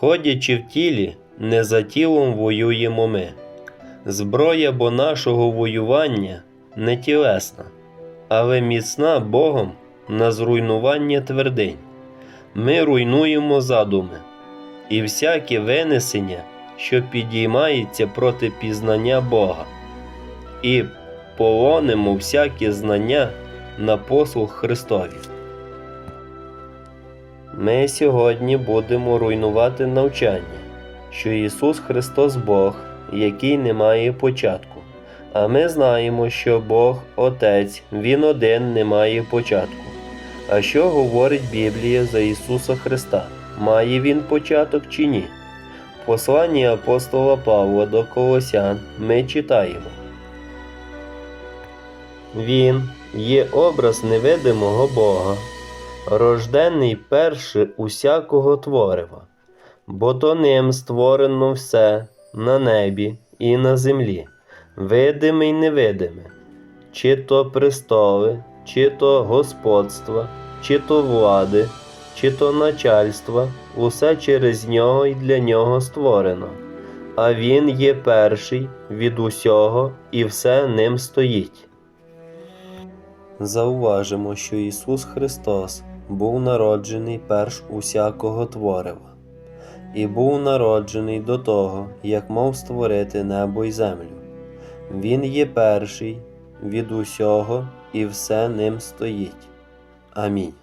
Ходячи в тілі, не за тілом воюємо ми. Зброя бо нашого воювання не тілесна, але міцна Богом на зруйнування твердинь. Ми руйнуємо задуми і всяке винесення, що підіймається проти пізнання Бога, і полонимо всяке знання на послуг Христові. Ми сьогодні будемо руйнувати навчання, що Ісус Христос Бог, який не має початку. А ми знаємо, що Бог Отець, Він один не має початку. А що говорить Біблія за Ісуса Христа? Має Він початок чи ні? В посланні апостола Павла до Колосян ми читаємо. Він є образ невидимого Бога, рождений перше усякого творива, бо то ним створено все на небі і на землі, видиме й невидиме, чи то престоли, чи то господства, чи то влади, чи то начальства, усе через нього і для нього створено. А він є перший від усього, і все ним стоїть. Зауважимо, що Ісус Христос був народжений перш усякого творива, і був народжений до того, як мав створити небо й землю. Він є перший від усього, і все ним стоїть. Амінь.